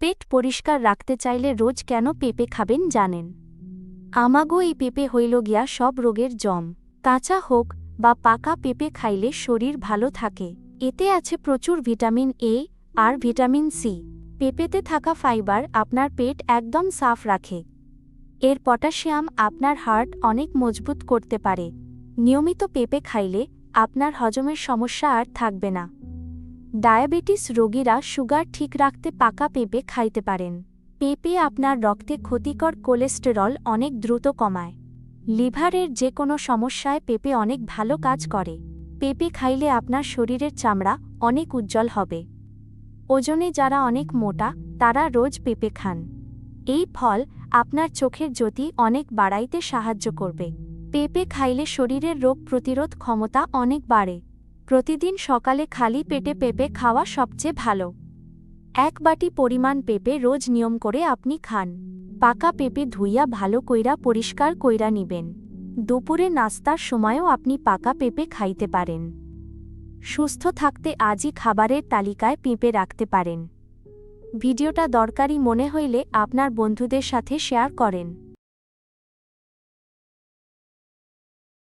পেট পরিষ্কার রাখতে চাইলে রোজ কেন পেঁপে খাবেন জানেন? আমাগো এই পেঁপে হইল গিয়া সব রোগের জম। কাঁচা হোক বা পাকা পেঁপে খাইলে শরীর ভালো থাকে। এতে আছে প্রচুর ভিটামিন এ আর ভিটামিন সি। পেঁপেতে থাকা ফাইবার আপনার পেট একদম সাফ রাখে। এর পটাশিয়াম আপনার হার্ট অনেক মজবুত করতে পারে। নিয়মিত পেঁপে খাইলে আপনার হজমের সমস্যা আর থাকবে না। ডায়াবেটিস রোগীরা সুগার ঠিক রাখতে পাকা পেঁপে খাইতে পারেন। পেঁপে আপনার রক্তে ক্ষতিকর কোলেস্টেরল অনেক দ্রুত কমায়। লিভারের যে কোনো সমস্যায় পেঁপে অনেক ভালো কাজ করে। পেঁপে খাইলে আপনার শরীরের চামড়া অনেক উজ্জ্বল হবে। ওজনে যারা অনেক মোটা, তারা রোজ পেঁপে খান। এই ফল আপনার চোখের জ্যোতি অনেক বাড়াইতে সাহায্য করবে। পেঁপে খাইলে শরীরের রোগ প্রতিরোধ ক্ষমতা অনেক বাড়ে। প্রতিদিন সকালে খালি পেটে পেঁপে খাওয়া সবচেয়ে ভালো। এক বাটি পরিমাণ পেঁপে রোজ নিয়ম করে আপনি খান। পাকা পেঁপে ধুইয়া ভালো কইরা পরিষ্কার কইরা নিবেন। দুপুরে নাস্তার সময়ও আপনি পাকা পেঁপে খাইতে পারেন। সুস্থ থাকতে আজই খাবারের তালিকায় পেঁপে রাখতে পারেন। ভিডিওটা দরকারি মনে হইলে আপনার বন্ধুদের সাথে শেয়ার করেন।